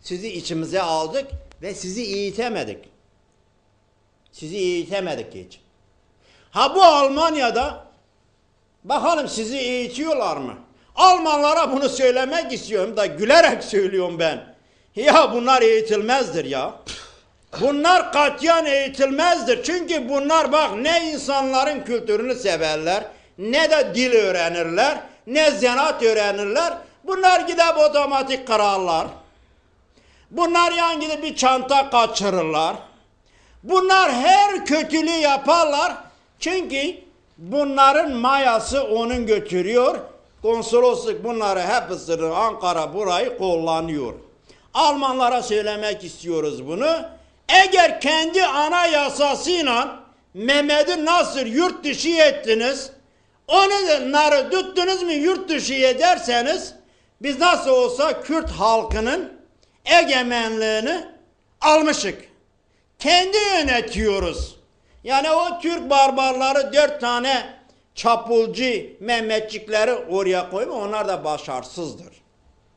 Sizi içimize aldık ve sizi eğitemedik. Sizi eğitemedik hiç. Ha bu Almanya'da bakalım sizi eğitiyorlar mı? Almanlara bunu söylemek istiyorum da gülerek söylüyorum ben. Ya bunlar eğitilmezdir ya. Bunlar katiyen eğitilmezdir. Çünkü bunlar bak ne insanların kültürünü severler, ne de dil öğrenirler, ne zanaat öğrenirler. Bunlar gidip otomatik kırarlar. Bunlar yan gidip bir çanta kaçırırlar. Bunlar her kötülüğü yaparlar. Çünkü bunların mayası onun götürüyor. Konsolosluk bunları hepsini Ankara burayı kullanıyor. Almanlara söylemek istiyoruz bunu. Eğer kendi anayasasıyla Mehmet'i nasıl yurt dışı ettiniz, onları tuttunuz mu yurt dışı ederseniz biz nasıl olsa Kürt halkının egemenliğini almışık. Kendi yönetiyoruz. Yani o Türk barbarları dört tane çapulcu Mehmetçikleri oraya koyma onlar da başarısızdır.